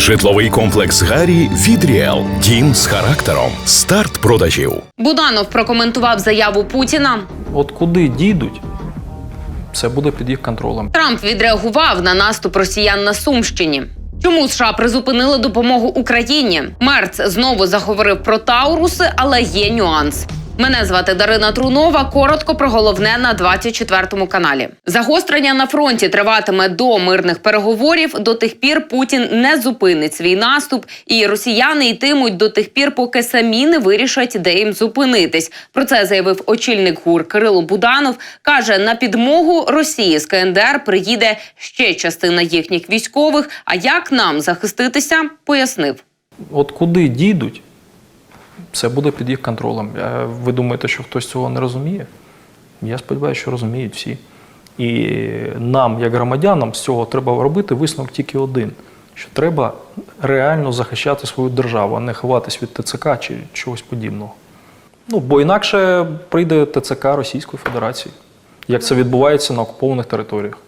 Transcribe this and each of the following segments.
Житловий комплекс Гарі від Ріел. Дім з характером. Старт продажів. Буданов прокоментував заяву Путіна. От куди дійдуть, це буде під їх контролем. Трамп відреагував на наступ росіян на Сумщині. Чому США призупинили допомогу Україні? Мерц знову заговорив про Тауруси, але є нюанс. Мене звати Дарина Трунова. Коротко про головне на 24 каналі. Загострення на фронті триватиме до мирних переговорів. До тих пір Путін не зупинить свій наступ, і росіяни йтимуть до тих пір, поки самі не вирішать, де їм зупинитись. Про це заявив очільник ГУР Кирило Буданов. каже, на підмогу Росії з КНДР приїде ще частина їхніх військових. А як нам захиститися, пояснив. От куди дійдуть, це буде під їх контролем. Ви думаєте, що хтось цього не розуміє? Я сподіваюся, що розуміють всі. І нам, як громадянам, з цього треба робити висновок тільки один: що треба реально захищати свою державу, а не ховатись від ТЦК чи чогось подібного. Ну, бо інакше прийде ТЦК Російської Федерації, як це відбувається на окупованих територіях.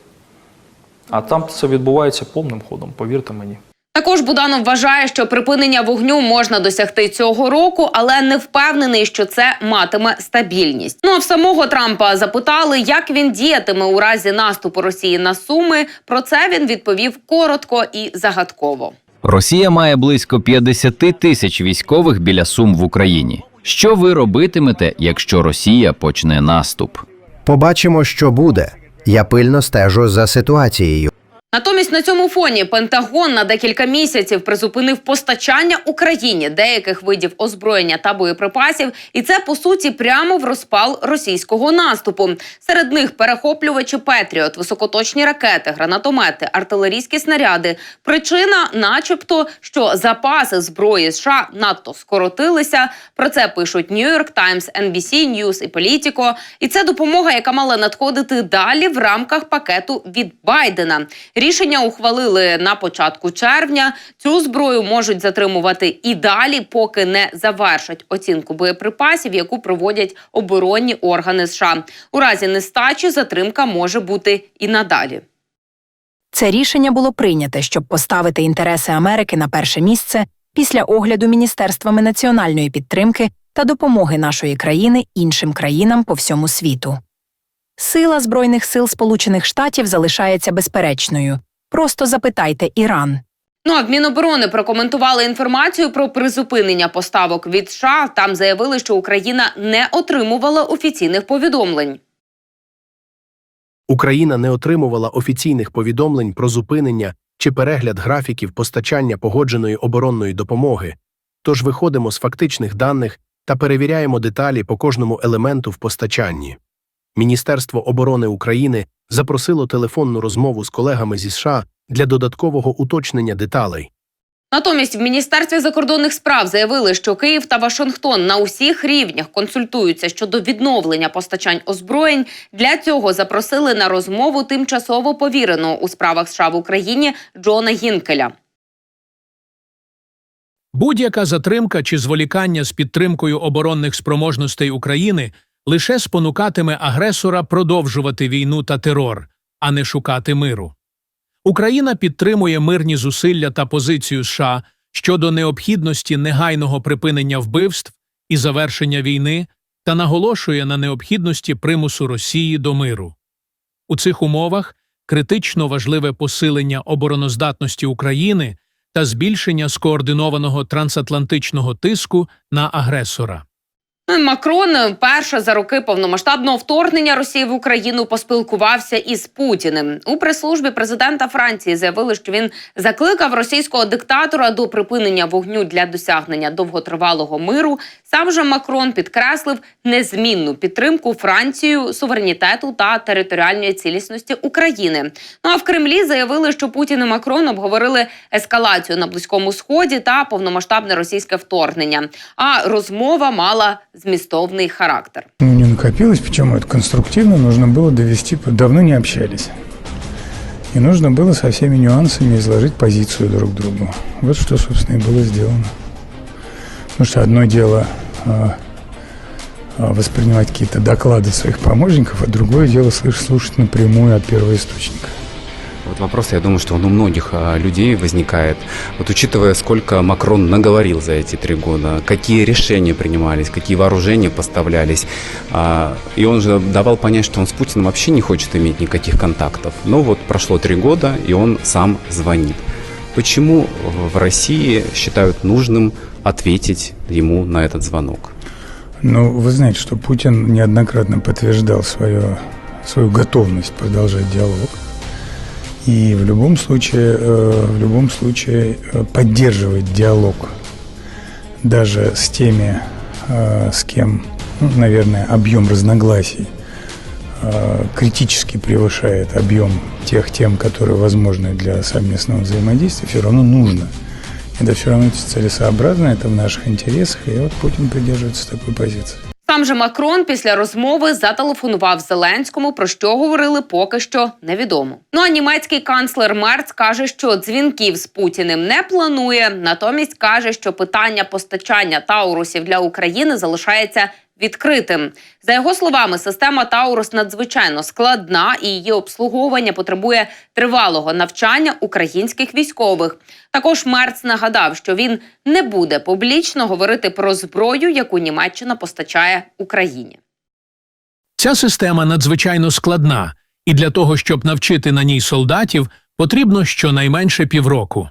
А там це відбувається повним ходом, повірте мені. Також Буданов вважає, що припинення вогню можна досягти цього року, але не впевнений, що це матиме стабільність. Ну а в самого Трампа запитали, як він діятиме у разі наступу Росії на Суми. Про це він відповів коротко і загадково. Росія має близько 50 тисяч військових біля Сум в Україні. Що ви робитимете, якщо Росія почне наступ? Побачимо, що буде. Я пильно стежу за ситуацією. Натомість на цьому фоні Пентагон на декілька місяців призупинив постачання Україні деяких видів озброєння та боєприпасів, і це по суті прямо в розпал російського наступу. Серед них перехоплювачі Петріот, високоточні ракети, гранатомети, артилерійські снаряди. Причина, начебто, що запаси зброї США надто скоротилися. Про це пишуть New York Times, NBC News і Політіко. І це допомога, яка мала надходити далі в рамках пакету від Байдена. Рішення ухвалили на початку червня. Цю зброю можуть затримувати і далі, поки не завершать оцінку боєприпасів, яку проводять оборонні органи США. У разі нестачі затримка може бути і надалі. Це рішення було прийняте, щоб поставити інтереси Америки на перше місце після огляду міністерствами національної підтримки та допомоги нашої країни іншим країнам по всьому світу. Сила збройних сил Сполучених Штатів залишається безперечною. Просто запитайте Іран. Ну а в Міноборони прокоментували інформацію про призупинення поставок від США. Там заявили, що Україна не отримувала офіційних повідомлень. Україна не отримувала офіційних повідомлень про зупинення чи перегляд графіків постачання погодженої оборонної допомоги, тож виходимо з фактичних даних та перевіряємо деталі по кожному елементу в постачанні. Міністерство оборони України запросило телефонну розмову з колегами зі США для додаткового уточнення деталей. Натомість в міністерстві закордонних справ заявили, що Київ та Вашингтон на усіх рівнях консультуються щодо відновлення постачань озброєнь. Для цього запросили на розмову тимчасово повіреного у справах США в Україні Джона Гінкеля. Будь-яка затримка чи зволікання з підтримкою оборонних спроможностей України лише спонукатиме агресора продовжувати війну та терор, а не шукати миру. Україна підтримує мирні зусилля та позицію США щодо необхідності негайного припинення вбивств і завершення війни та наголошує на необхідності примусу Росії до миру. У цих умовах критично важливе посилення обороноздатності України та збільшення скоординованого трансатлантичного тиску на агресора. Ну, Макрон перше за роки повномасштабного вторгнення Росії в Україну поспілкувався із Путіним. У прес-службі президента Франції заявили, що він закликав російського диктатора до припинення вогню для досягнення довготривалого миру. Сам же Макрон підкреслив незмінну підтримку Францією суверенітету та територіальної цілісності України. Ну а в Кремлі заявили, що Путін і Макрон обговорили ескалацію на близькому сході та повномасштабне російське вторгнення. А розмова мала змістовний характер. Ну, не накопилось, почему это конструктивно, нужно было довести, давно не общались. И нужно было со всеми нюансами изложить позицию друг другу. Вот что, собственно, и было сделано. Потому что одно дело а, а, воспринимать какие-то доклады своих помощников, а другое дело слышать, слушать напрямую от первоисточника. Вот вопрос, я думаю, что он у многих а, людей возникает. Вот учитывая, сколько Макрон наговорил за эти три года, какие решения принимались, какие вооружения поставлялись, а, и он же давал понять, что он с Путиным вообще не хочет иметь никаких контактов. Но вот прошло три года, и он сам звонит. Почему в России считают нужным ответить ему на этот звонок? Ну, вы знаете, что Путин неоднократно подтверждал свое, свою готовность продолжать диалог. И в любом случае, э, в любом случае э, поддерживать диалог даже с теми, э, с кем, ну, наверное, объем разногласий критически превышает объем тех тем, которые возможны для совместного взаимодействия, все равно нужно. Это все равно целесообразно, это в наших интересах, и вот Путин придерживается такой позиции. Сам же Макрон після розмови зателефонував Зеленському, про що говорили поки що невідомо. Ну а німецький канцлер Мерц каже, що дзвінків з Путіним не планує. Натомість каже, що питання постачання таурусів для України залишається відкритим. За його словами, система Таурус надзвичайно складна і її обслуговування потребує тривалого навчання українських військових. Також Мерц нагадав, що він не буде публічно говорити про зброю, яку Німеччина постачає Україні. Ця система надзвичайно складна, і для того, щоб навчити на ній солдатів, потрібно щонайменше півроку.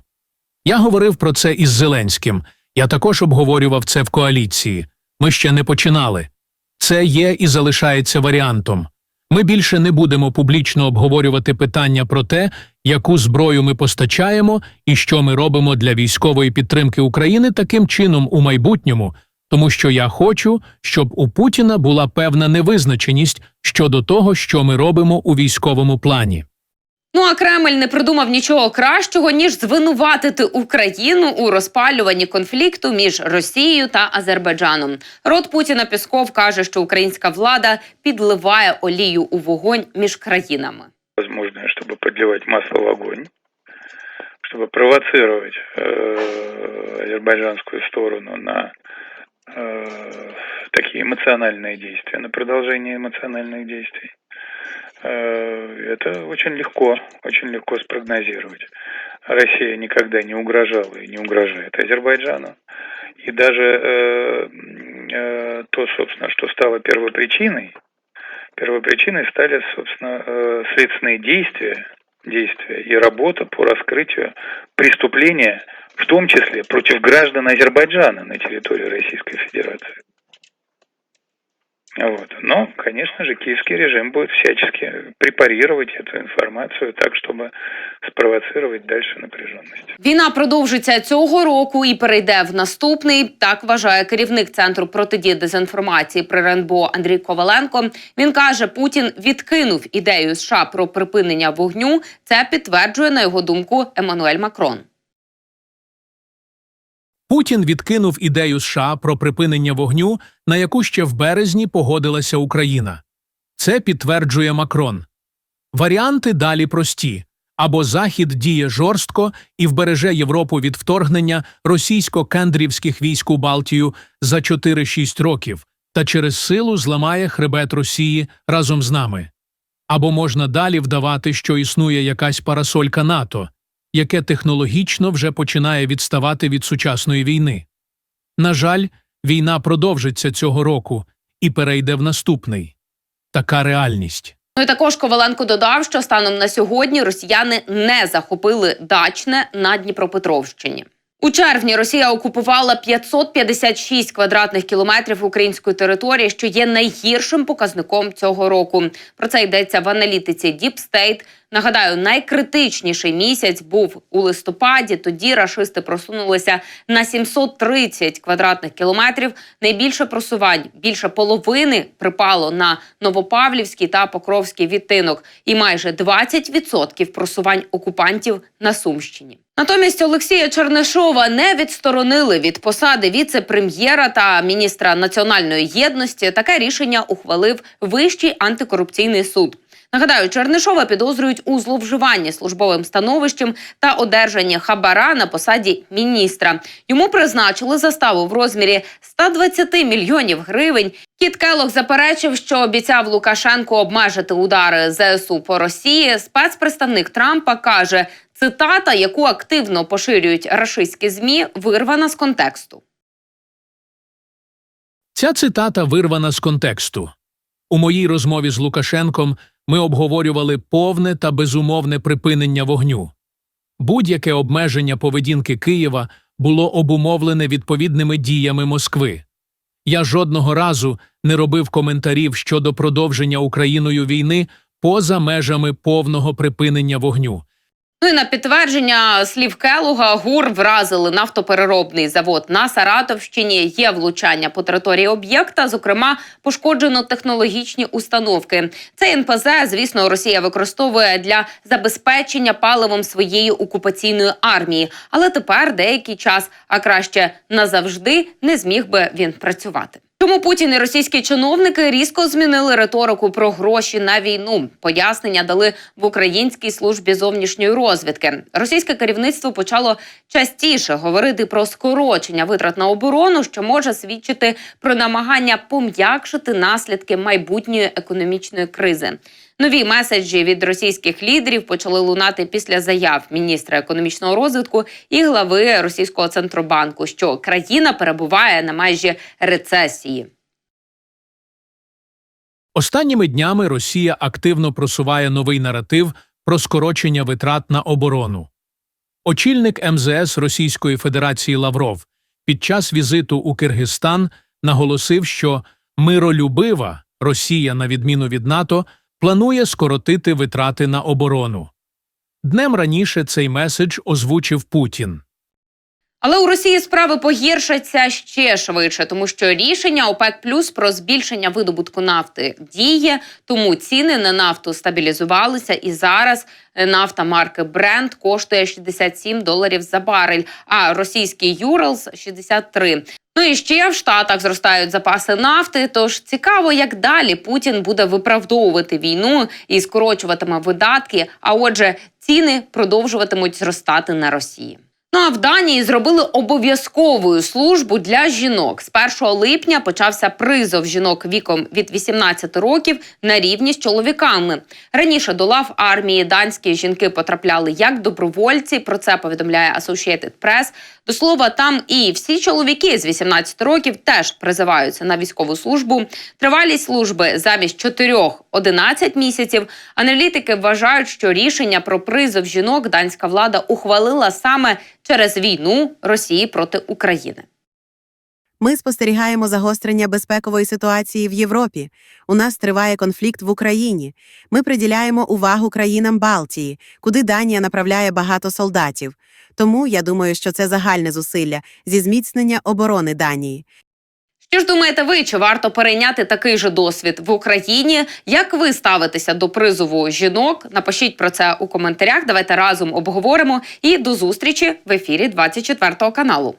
Я говорив про це із Зеленським. Я також обговорював це в коаліції. Ми ще не починали. Це є і залишається варіантом. Ми більше не будемо публічно обговорювати питання про те, яку зброю ми постачаємо і що ми робимо для військової підтримки України таким чином у майбутньому, тому що я хочу, щоб у Путіна була певна невизначеність щодо того, що ми робимо у військовому плані. Ну а Кремль не придумав нічого кращого ніж звинуватити Україну у розпалюванні конфлікту між Росією та Азербайджаном. Рот Путіна Пісков каже, що українська влада підливає олію у вогонь між країнами. возможное, чтобы подливать масло в огонь, чтобы провоцировать э, азербайджанскую сторону на э, такие эмоциональные действия, на продолжение эмоциональных действий. Э, это очень легко, очень легко спрогнозировать. Россия никогда не угрожала и не угрожает Азербайджану. И даже э, э, то, собственно, что стало первопричиной, первопричиной стали, собственно, следственные действия, действия и работа по раскрытию преступления, в том числе против граждан Азербайджана на территории Российской Федерации. Вот. Но, конечно же, киевский режим будет всячески препарировать эту информацию так, чтобы спровоцировать дальше напряженность. Війна продовжиться цього року і перейде в наступний. Так вважає керівник центру протидії дезінформації при РНБО Андрій Коваленко. Він каже, Путін відкинув ідею США про припинення вогню. Це підтверджує на його думку Еммануель Макрон. Путін відкинув ідею США про припинення вогню, на яку ще в березні погодилася Україна. Це підтверджує Макрон. Варіанти далі прості або Захід діє жорстко і вбереже Європу від вторгнення російсько-кендрівських військ у Балтію за 4-6 років та через силу зламає хребет Росії разом з нами. Або можна далі вдавати, що існує якась парасолька НАТО, яке технологічно вже починає відставати від сучасної війни. На жаль, війна продовжиться цього року і перейде в наступний. Така реальність. Ну і також Коваленко додав, що станом на сьогодні росіяни не захопили дачне на Дніпропетровщині. У червні Росія окупувала 556 квадратних кілометрів української території, що є найгіршим показником цього року. Про це йдеться в аналітиці State. Нагадаю, найкритичніший місяць був у листопаді. Тоді рашисти просунулися на 730 квадратних кілометрів. Найбільше просувань більше половини припало на Новопавлівський та Покровський відтинок, і майже 20% просувань окупантів на Сумщині. Натомість Олексія Чернишова не відсторонили від посади віце-прем'єра та міністра національної єдності. Таке рішення ухвалив Вищий антикорупційний суд. Нагадаю, Чернишова підозрюють у зловживанні службовим становищем та одержанні хабара на посаді міністра. Йому призначили заставу в розмірі 120 мільйонів гривень. Кіт Келох заперечив, що обіцяв Лукашенку обмежити удари ЗСУ по Росії. Спецпредставник Трампа каже, цитата, яку активно поширюють рашистські змі, вирвана з контексту. Ця цитата вирвана з контексту. У моїй розмові з Лукашенком ми обговорювали повне та безумовне припинення вогню. Будь-яке обмеження поведінки Києва було обумовлене відповідними діями Москви. Я жодного разу не робив коментарів щодо продовження Україною війни поза межами повного припинення вогню. Ну і на підтвердження слів Келуга ГУР вразили нафтопереробний завод на Саратовщині. Є влучання по території об'єкта. Зокрема, пошкоджено технологічні установки. Цей НПЗ, звісно, Росія використовує для забезпечення паливом своєї окупаційної армії. Але тепер деякий час, а краще назавжди, не зміг би він працювати. Чому Путін і російські чиновники різко змінили риторику про гроші на війну? Пояснення дали в українській службі зовнішньої розвідки. Російське керівництво почало частіше говорити про скорочення витрат на оборону, що може свідчити про намагання пом'якшити наслідки майбутньої економічної кризи. Нові меседжі від російських лідерів почали лунати після заяв міністра економічного розвитку і глави російського центробанку, що країна перебуває на межі рецесії. Останніми днями Росія активно просуває новий наратив про скорочення витрат на оборону. Очільник МЗС Російської Федерації Лавров під час візиту у Киргизстан наголосив, що миролюбива Росія, на відміну від НАТО, планує скоротити витрати на оборону. Днем раніше цей меседж озвучив Путін. Але у Росії справи погіршаться ще швидше, тому що рішення ОПЕК Плюс про збільшення видобутку нафти діє, тому ціни на нафту стабілізувалися, і зараз е, нафта марки Brent коштує 67 доларів за барель, а російський Юралс 63. Ну і ще в Штатах зростають запаси нафти. Тож цікаво, як далі Путін буде виправдовувати війну і скорочуватиме видатки. А отже, ціни продовжуватимуть зростати на Росії. Ну а в Данії зробили обов'язковою службу для жінок. З 1 липня почався призов жінок віком від 18 років на рівні з чоловіками. Раніше до лав армії данські жінки потрапляли як добровольці. Про це повідомляє Associated Press. До слова, там і всі чоловіки з 18 років теж призиваються на військову службу. Тривалість служби замість 4-11 місяців. Аналітики вважають, що рішення про призов жінок данська влада ухвалила саме через війну Росії проти України. Ми спостерігаємо загострення безпекової ситуації в Європі. У нас триває конфлікт в Україні. Ми приділяємо увагу країнам Балтії, куди Данія направляє багато солдатів. Тому я думаю, що це загальне зусилля зі зміцнення оборони Данії. Що ж думаєте ви, чи варто перейняти такий же досвід в Україні? Як ви ставитеся до призову жінок? Напишіть про це у коментарях. Давайте разом обговоримо. І до зустрічі в ефірі 24 каналу.